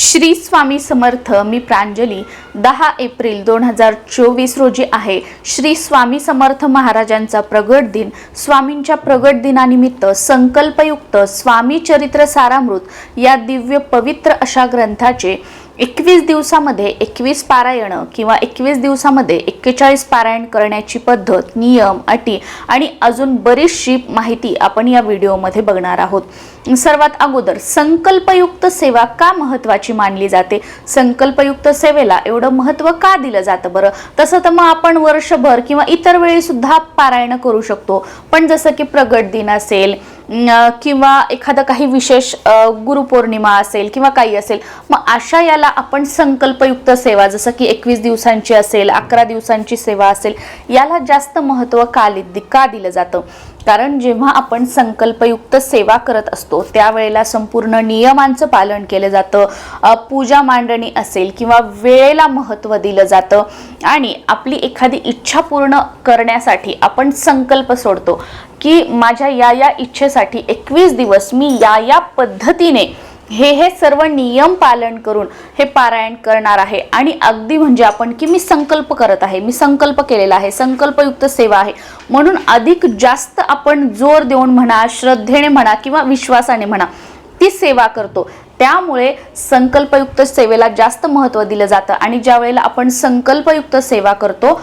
श्री स्वामी समर्थ मी प्रांजली. दहा एप्रिल दोन हजार चोवीस रोजी आहे. श्री स्वामी समर्थ महाराजांचा प्रगट दिन स्वामींच्या प्रगट दिनानिमित्त संकल्पयुक्त स्वामी चरित्र सारामृत या दिव्य पवित्र अशा ग्रंथाचे एकवीस दिवसामध्ये एकवीस पारायणं किंवा एकवीस दिवसामध्ये एक्केचाळीस पारायण करण्याची पद्धत नियम अटी आणि अजून बरीचशी माहिती आपण या व्हिडिओमध्ये बघणार आहोत. सर्वात अगोदर संकल्पयुक्त सेवा का महत्त्वाची मानली जाते? संकल्पयुक्त सेवेला एवढं महत्त्व का दिलं जातं बरं? तसं तर मग आपण वर्षभर किंवा इतर वेळीसुद्धा पारायणं पारायण करू शकतो. पण जसं की प्रगट दिन असेल किंवा एखादं काही विशेष गुरुपौर्णिमा असेल किंवा काही असेल मग अशा याला आपण संकल्पयुक्त सेवा जसं की एकवीस दिवसांची असेल अकरा दिवसांची सेवा असेल याला जास्त महत्त्व का का दिलं जातं? कारण जेव्हा आपण संकल्पयुक्त सेवा करत असतो त्यावेळेला संपूर्ण नियमांचं पालन केलं जातं. पूजा मांडणी असेल किंवा वेळेला महत्त्व दिलं जातं आणि आपली एखादी इच्छा पूर्ण करण्यासाठी आपण संकल्प सोडतो की माझ्या या या इच्छेसाठी एकवीस दिवस मी या या पद्धतीने हे हे सर्व नियम पालन करून हे पारायण करणार आहे. आणि अगदी म्हणजे आपण की मी संकल्प करत आहे मी संकल्प केलेला आहे संकल्पयुक्त सेवा आहे. म्हणून अधिक जास्त आपण जोर देऊन म्हणा श्रद्धेने म्हणा किंवा विश्वासाने म्हणा ती सेवा करतो. त्यामुळे संकल्पयुक्त सेवेला जास्त महत्त्व दिलं जातं. आणि ज्या वेळेला आपण संकल्पयुक्त सेवा करतो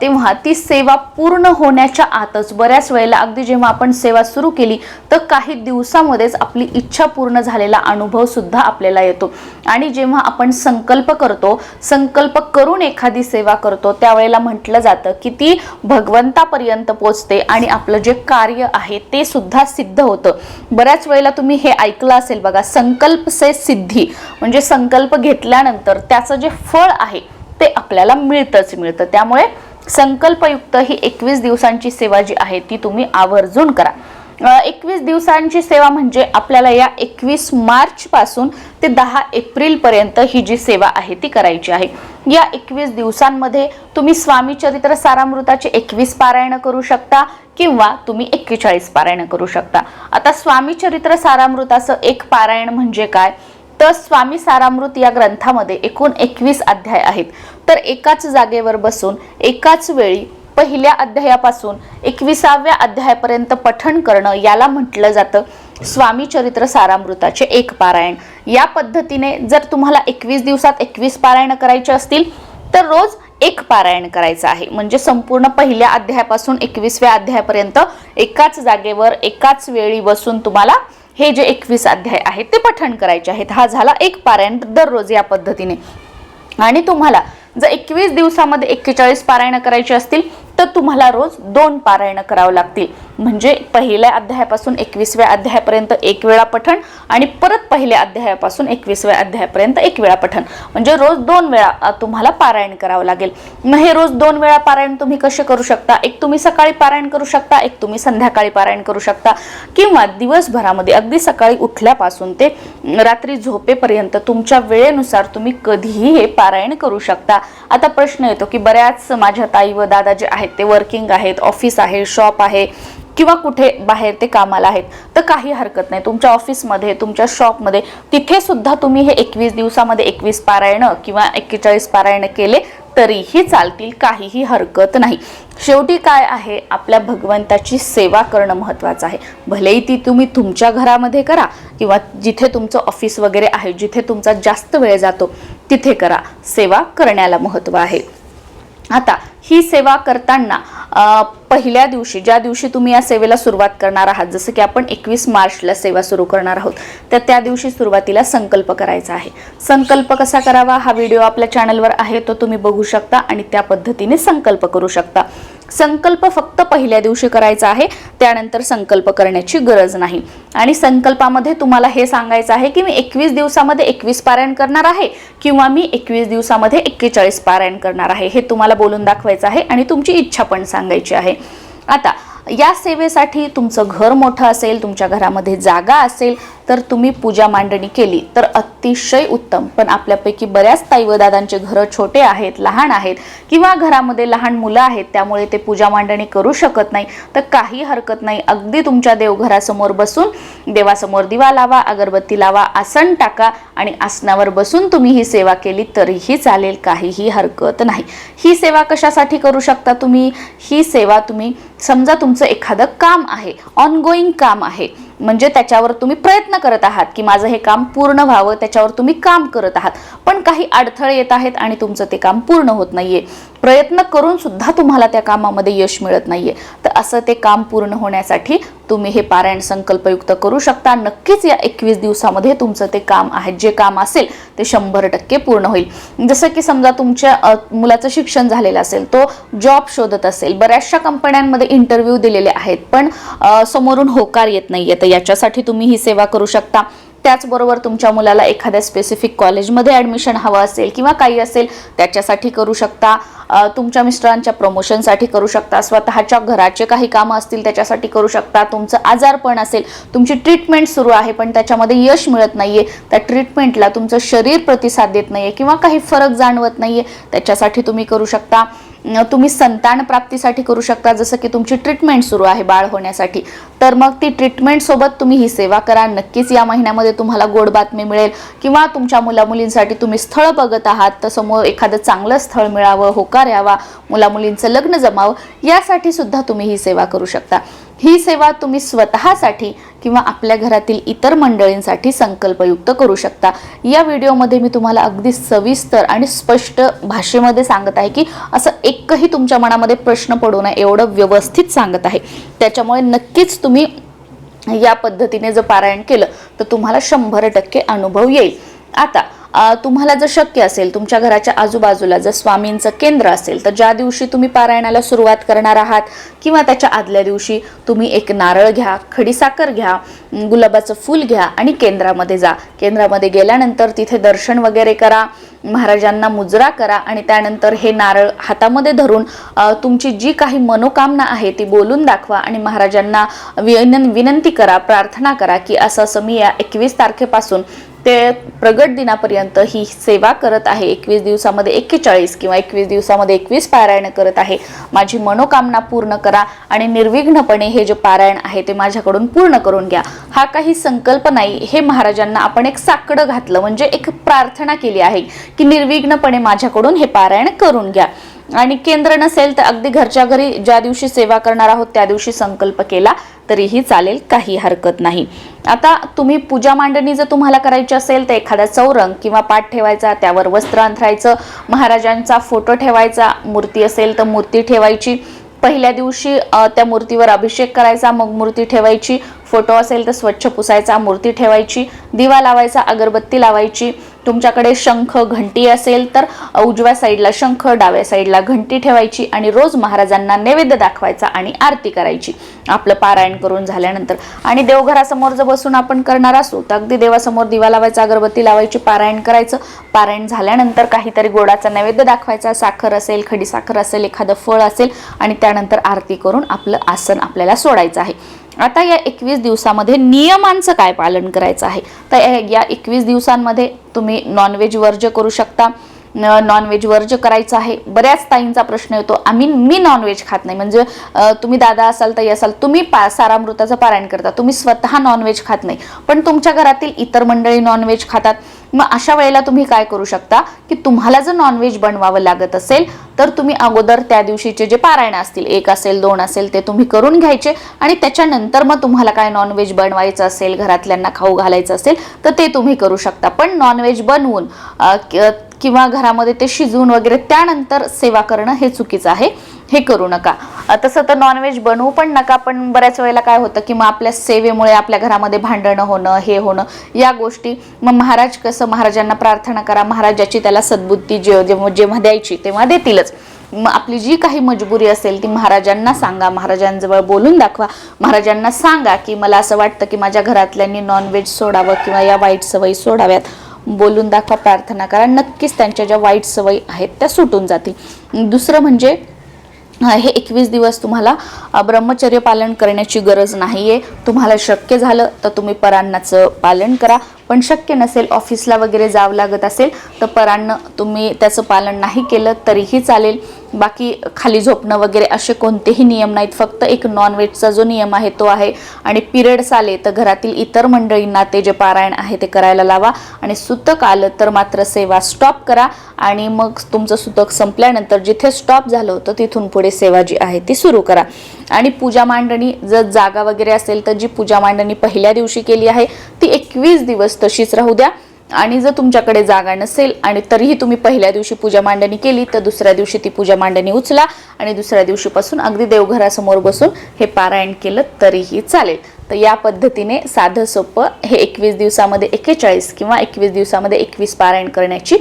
तेव्हा ती सेवा पूर्ण होण्याच्या आतच बऱ्याच वेळेला अगदी जेव्हा आपण सेवा सुरू केली तर काही दिवसामध्येच आपली इच्छा पूर्ण झालेला अनुभव सुद्धा आपल्याला येतो. आणि जेव्हा आपण संकल्प करतो संकल्प करून एखादी सेवा करतो त्यावेळेला म्हटलं जातं की ती भगवंतापर्यंत पोचते आणि आपलं जे कार्य आहे ते सुद्धा सिद्ध होतं. बऱ्याच वेळेला तुम्ही हे ऐकलं असेल बघा संकल्प से सिद्धी म्हणजे संकल्प घेतल्यानंतर त्याचं जे फळ आहे ते आपल्याला मिळतंच मिळतं. त्यामुळे संकल्पयुक्त ही एकवीस दिवसांची सेवा जी आहे ती तुम्ही आवर्जून करा. एकवीस दिवसांची सेवा म्हणजे आपल्याला या एकवीस मार्च पासून ते दहा एप्रिल पर्यंत ही जी सेवा आहे ती करायची आहे. या एकवीस दिवसांमध्ये तुम्ही स्वामी चरित्र सारामृताचे एकवीस पारायण करू शकता किंवा तुम्ही एक्केचाळीस पारायण करू शकता. आता स्वामी चरित्र सारामृताचं एक पारायण म्हणजे काय? तर स्वामी सारामृत या ग्रंथामध्ये एकूण एकवीस अध्याय आहेत. तर एकाच जागेवर बसून एकाच वेळी पहिल्या अध्यायापासून एकविसाव्या अध्यायापर्यंत पठण करणं याला म्हटलं जातं. स्वामी चरित्र सारामृताचे एक पारायण. या पद्धतीने जर तुम्हाला एकवीस दिवसात एकवीस पारायण करायचे असतील तर रोज एक पारायण करायचं आहे. म्हणजे संपूर्ण पहिल्या अध्यायापासून एकवीसव्या अध्यायापर्यंत एकाच जागेवर एकाच वेळी बसून तुम्हाला हे जे एकवीस अध्याय आहेत ते पठण करायचे आहेत. हा झाला एक पारायण दररोज या पद्धतीने. आणि तुम्हाला जर एकवीस दिवसामध्ये एक्केचाळीस पारायणं करायची असतील तर तुम्हाला रोज दोन पारायणं करावं लागतील. म्हणजे पहिल्या अध्यायापासून एकवीसव्या अध्यायापर्यंत एक वेळा पठण आणि परत पहिल्या अध्यायापासून एकवीसव्या अध्यायापर्यंत एक वेळा पठण. म्हणजे रोज दोन वेळा तुम्हाला पारायण करावं लागेल. मग हे रोज दोन वेळा पारायण तुम्ही कसे करू शकता? एक तुम्ही सकाळी पारायण करू शकता एक तुम्ही संध्याकाळी पारायण करू शकता. किंवा दिवसभरामध्ये अगदी सकाळी उठल्यापासून ते रात्री झोपेपर्यंत तुमच्या वेळेनुसार तुम्ही कधीही हे पारायण करू शकता. आता प्रश्न येतो की बऱ्याच माझ्या ताई व दादा जे आहेत ते वर्किंग आहेत ऑफिस आहे शॉप आहे किंवा कुठे बाहेर ते कामाला आहेत तर काही हरकत नाही. तुमच्या ऑफिसमध्ये तुमच्या शॉपमध्ये तिथे सुद्धा तुम्ही हे एकवीस दिवसामध्ये एकवीस पारायणं किंवा एक्केचाळीस पारायणं केले तरीही चालतील काहीही हरकत नाही. शेवटी काय आहे? आपल्या भगवंताची सेवा करणं महत्त्वाचं आहे. भलेही ती तुम्ही तुमच्या घरामध्ये करा किंवा जिथे तुमचं ऑफिस वगैरे आहे जिथे तुमचा जास्त वेळ जातो तिथे करा. सेवा करण्याला महत्त्व आहे. आता ही सेवा करताना पहिल्या दिवशी ज्या दिवशी तुम्ही या सेवेला सुरुवात करणार आहात जसं की आपण एकवीस मार्चला सेवा सुरू करणार आहोत तर त्या दिवशी सुरुवातीला संकल्प करायचा आहे. संकल्प कसा करावा? हा व्हिडिओ आपल्या चॅनलवर आहे तो तुम्ही बघू शकता आणि त्या पद्धतीने संकल्प करू शकता. संकल्प फक्त पहिल्या दिवशी करायचा आहे त्यानंतर संकल्प करण्याची गरज नाही. आणि संकल्पामध्ये तुम्हाला हे सांगायचं आहे की मी एकवीस दिवसामध्ये एकवीस पारायण करणार आहे किंवा मी एकवीस दिवसामध्ये एक्केचाळीस पारायण करणार आहे हे तुम्हाला बोलून दाखवायचं आहे आणि तुमची इच्छा पण सांगायची आहे. आता या सेवेसाठी तुमचं घर मोठं असेल तुमच्या घरामध्ये जागा असेल तर तुम्ही पूजा मांडणी केली तर अतिशय उत्तम. पण आपल्यापैकी बऱ्याच ताई व दादांचे घरं छोटे आहेत लहान आहेत किंवा घरामध्ये लहान मुलं आहेत त्यामुळे ते पूजा मांडणी करू शकत नाही तर काही हरकत नाही. अगदी तुमच्या देवघरासमोर बसून देवासमोर दिवा लावा अगरबत्ती लावा आसन टाका आणि आसनावर बसून तुम्ही ही सेवा केली तरीही चालेल काहीही हरकत नाही. ही सेवा कशासाठी करू शकता तुम्ही? ही सेवा तुम्ही समजा तुमचं एखादं काम आहे ऑनगोईंग काम आहे म्हणजे त्याच्यावर तुम्ही प्रयत्न करत आहात की माझं हे काम पूर्ण व्हावं त्याच्यावर तुम्ही काम करत आहात. पण काही अडथळे येत आहेत आणि तुमचं ते काम पूर्ण होत नाहीये. प्रयत्न करून सुद्धा तुम्हाला त्या कामामध्ये यश मिळत नाहीये. तर असं ते काम पूर्ण होण्यासाठी तुम्ही हे पारायण संकल्पयुक्त करू शकता. नक्कीच या एकवीस दिवसामध्ये तुमचं ते काम आहे. जे काम असेल ते शंभर टक्के पूर्ण होईल. जसं की समजा तुमच्या मुलाचं शिक्षण झालेलं असेल तो जॉब शोधत असेल. बऱ्याचशा कंपन्यांमध्ये इंटरव्ह्यू दिलेले आहेत. पण समोरून होकार येत नाहीये. तर याच्यासाठी तुम्ही ही सेवा करू शकता. त्याचबरोबर तुमच्या मुलाला एखाद्या स्पेसिफिक कॉलेजमध्ये ॲडमिशन हवं असेल किंवा काही असेल त्याच्यासाठी करू शकता. तुमच्या मिस्टरांच्या प्रमोशनसाठी करू शकता. स्वतःच्या घराचे काही कामं असतील त्याच्यासाठी करू शकता. तुमचं आजारपण असेल तुमची ट्रीटमेंट सुरू आहे पण त्याच्यामध्ये यश मिळत नाही आहे त्या ट्रीटमेंटला तुमचं शरीर प्रतिसाद देत नाही आहे किंवा काही फरक जाणवत नाही आहे त्याच्यासाठी तुम्ही करू शकता. तुम्ही संतान प्राप्तीसाठी करू शकता जसं की तुमची ट्रीटमेंट सुरू आहे बाळ होण्यासाठी. तर मग ती ट्रीटमेंटसोबत तुम्ही ही सेवा करा. नक्कीच या महिन्यामध्ये तुम्हाला गोड बातमी मिळेल किंवा तुमच्या मुलामुलींसाठी तुम्ही स्थळ बघत आहात तर समोर एखादं चांगलं स्थळ मिळावं होकार यावा मुलामुलींचं लग्न जमावं यासाठी सुद्धा तुम्ही ही सेवा करू शकता. ही सेवा तुम्ही स्वतःसाठी किंवा आपल्या घरातील इतर मंडळींसाठी संकल्पयुक्त करू शकता. या व्हिडिओमध्ये मी तुम्हाला अगदी सविस्तर आणि स्पष्ट भाषेमध्ये सांगत आहे की असं एकही तुमच्या मनामध्ये प्रश्न पडू नये एवढं व्यवस्थित सांगत आहे. त्याच्यामुळे नक्कीच तुम्ही या पद्धतीने जर पारायण केलं तर तुम्हाला शंभर टक्के अनुभव येईल. आता तुम्हाला जर शक्य असेल तुमच्या घराच्या आजूबाजूला जर स्वामींचं केंद्र असेल तर ज्या दिवशी तुम्ही पारायणाला सुरुवात करणार आहात किंवा त्याच्या आदल्या दिवशी तुम्ही एक नारळ घ्या खडीसाखर घ्या गुलाबाचं फूल घ्या आणि केंद्रामध्ये जा. केंद्रामध्ये गेल्यानंतर तिथे दर्शन वगैरे करा महाराजांना मुजरा करा आणि त्यानंतर हे नारळ हातामध्ये धरून तुमची जी काही मनोकामना आहे ती बोलून दाखवा आणि महाराजांना विन विनंती करा प्रार्थना करा की असं असं मी या एकवीस तारखेपासून ते प्रगट दिनापर्यंत ही सेवा करत आहे. एकवीस दिवसामध्ये एक्केचाळीस किंवा एकवीस दिवसामध्ये एकवीस पारायण करत आहे. माझी मनोकामना पूर्ण करा आणि निर्विघ्नपणे हे जे पारायण आहे ते माझ्याकडून पूर्ण करून घ्या. हा काही संकल्प नाही. हे महाराजांना आपण एक साकडं घातलं. म्हणजे एक प्रार्थना केली आहे की निर्विघ्नपणे माझ्याकडून हे पारायण करून घ्या. आणि केंद्र नसेल तर अगदी घरच्या घरी ज्या दिवशी सेवा करणार आहोत त्या दिवशी संकल्प केला तरीही चालेल काही हरकत नाही. आता तुम्ही पूजा मांडणी जर तुम्हाला करायची असेल तर एखादा चौरंग किंवा पाठ ठेवायचा त्यावर वस्त्र अंथरायचं महाराजांचा फोटो ठेवायचा मूर्ती असेल तर मूर्ती ठेवायची. पहिल्या दिवशी त्या मूर्तीवर अभिषेक करायचा मग मूर्ती ठेवायची. फोटो असेल तर स्वच्छ पुसायचा मूर्ती ठेवायची दिवा लावायचा अगरबत्ती लावायची. तुमच्याकडे शंख घंटी असेल तर उजव्या साईडला शंख डाव्या साईडला घंटी ठेवायची आणि रोज महाराजांना नैवेद्य दाखवायचा आणि आरती करायची. आपलं पारायण करून झाल्यानंतर. आणि देवघरासमोर जर बसून आपण करणार असू तर अगदी देवासमोर दिवा लावायचा अगरबत्ती लावायची पारायण करायचं. पारायण झाल्यानंतर काहीतरी गोडाचा नैवेद्य दाखवायचा साखर असेल खडी साखर असेल एखादं फळ असेल आणि त्यानंतर आरती करून आपलं आसन आपल्याला सोडायचं आहे. आता या एकवीस दिवसामध्ये नियमांचं काय पालन करायचं आहे? तर या- एकवीस दिवसांमध्ये तुम्ही नॉनव्हेज वर्ज्य करू शकता. नॉनव्हेज वर्ज करायचं आहे. बऱ्याच ताईंचा प्रश्न येतो आम्ही मी नॉनव्हेज खात नाही. म्हणजे तुम्ही दादा असाल ताई असाल तुम्ही पा सारामृताचं पारायण करता. तुम्ही स्वतः नॉनव्हेज खात नाही. पण तुमच्या घरातील इतर मंडळी नॉनव्हेज खातात. मग अशा वेळेला तुम्ही काय करू शकता? की तुम्हाला जर नॉनव्हेज बनवावं लागत असेल तर तुम्ही अगोदर त्या दिवशीचे जे पारायण असतील एक असेल दोन असेल ते तुम्ही करून घ्यायचे. आणि त्याच्यानंतर मग तुम्हाला काय नॉनव्हेज बनवायचं असेल घरातल्यांना खाऊ घालायचं असेल तर ते तुम्ही करू शकता. पण नॉनव्हेज बनवून किंवा घरामध्ये ते शिजवून वगैरे त्यानंतर सेवा करणं हे चुकीचं आहे. हे करू नका. तसं तर नॉनव्हेज बनवू पण नका पण बऱ्याच वेळेला काय होतं की मग आपल्या सेवेमुळे आपल्या घरामध्ये भांडणं होणं हे होणं या गोष्टी. मग महाराज कसं महाराजांना प्रार्थना करा महाराजाची त्याला सद्बुद्धी जे जेव्हा जेव्हा द्यायची तेव्हा देतीलच. मग आपली जी काही मजबुरी असेल ती महाराजांना सांगा महाराजांजवळ बोलून दाखवा. महाराजांना सांगा की मला असं वाटतं की माझ्या घरातल्यांनी नॉनव्हेज सोडावं किंवा या वाईट सवयी सोडाव्यात. बोलून दाखवा प्रार्थना करा. नक्कीच त्यांच्या ज्या वाईट सवयी आहेत त्या सुटून जातील. दुसरं म्हणजे हे एकवीस दिवस तुम्हाला ब्रह्मचर्य पालन करण्याची गरज नाही आहे तुम्हाला शक्य झालं तर तुम्ही परान्नाचं पालन करा. पण शक्य नसेल ऑफिसला वगैरे जावं लागत असेल तर परांनं तुम्ही त्याचं पालन नाही केलं तरीही चालेल. बाकी खाली झोपणं वगैरे असे कोणतेही नियम नाहीत. फक्त एक नॉनव्हेजचा जो नियम आहे तो आहे. आणि पिरियड्स आले तर घरातील इतर मंडळींना ते जे पारायण आहे ते करायला लावा. आणि सुतक आलं तर मात्र सेवा स्टॉप करा. आणि मग तुमचं सुतक संपल्यानंतर जिथे स्टॉप झालं होतं तिथून पुढे सेवा जी आहे ती सुरू करा. आणि पूजा मांडणी जर जागा वगैरे असेल तर जी पूजा मांडणी पहिल्या दिवशी केली आहे ती एकवीस दिवस तशीच राहू द्या. आणि जर तुमच्याकडे जागा नसेल आणि तरीही तुम्ही पहिल्या दिवशी पूजा मांडणी केली तर दुसऱ्या दिवशी ती पूजा मांडणी उचला आणि दुसऱ्या दिवशीपासून अगदी देवघरासमोर बसून हे पारायण केलं तरीही चालेल. तर या पद्धतीने साधं सोपं हे एकवीस दिवसामध्ये एकेचाळीस किंवा एकवीस दिवसामध्ये एकवीस पारायण करण्याची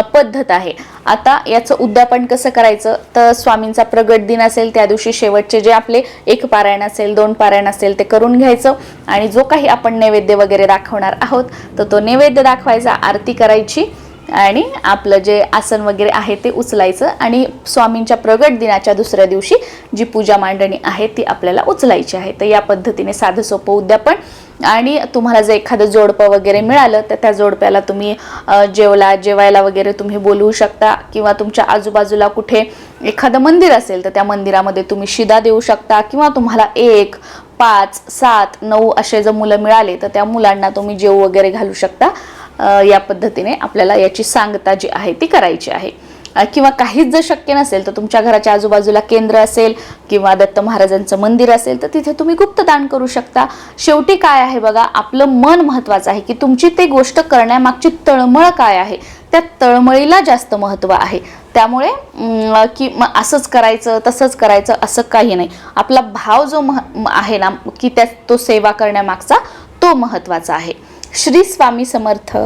पद्धत आहे. आता याचं उद्यापन कसं करायचं? तर स्वामींचा प्रगट दिन असेल त्या दिवशी शेवटचे जे आपले एक पारायण असेल दोन पारायण असेल ते करून घ्यायचं. आणि जो काही आपण नैवेद्य वगैरे दाखवणार आहोत तर तो नैवेद्य दाखवायचा आरती करायची. आणि आपलं जे आसन वगैरे आहे ते उचलायचं आणि स्वामींच्या प्रगट दिनाच्या दुसऱ्या दिवशी जी पूजा मांडणी आहे ती आपल्याला उचलायची आहे. तर या पद्धतीने साधं सोपं उद्यापन आणि तुम्हाला जर एखादं जोडपं वगैरे मिळालं तर त्या जोडप्याला तुम्ही जेवला जेवायला वगैरे तुम्ही बोलवू शकता किंवा तुमच्या आजूबाजूला कुठे एखादं मंदिर असेल तर त्या मंदिरामध्ये तुम्ही शिदा देऊ शकता किंवा तुम्हाला एक पाच सात नऊ असे जर मुलं मिळाले तर त्या मुलांना तुम्ही जेव वगैरे घालू शकता. या पद्धतीने आपल्याला याची सांगता जी आहे ती करायची आहे. किंवा काहीच जर शक्य नसेल तर तुमच्या घराच्या आजूबाजूला केंद्र असेल किंवा दत्त महाराजांचं मंदिर असेल तर तिथे तुम्ही गुप्तदान करू शकता. शेवटी काय आहे बघा आपलं मन महत्वाचं आहे की तुमची ते गोष्ट करण्यामागची तळमळ काय आहे? त्या तळमळीला जास्त महत्त्व आहे. त्यामुळे की मग असंच करायचं तसंच करायचं असं काही नाही. आपला भाव जो मह आहे ना की त्या तो सेवा करण्यामागचा तो महत्त्वाचा आहे. श्री स्वामी समर्थ.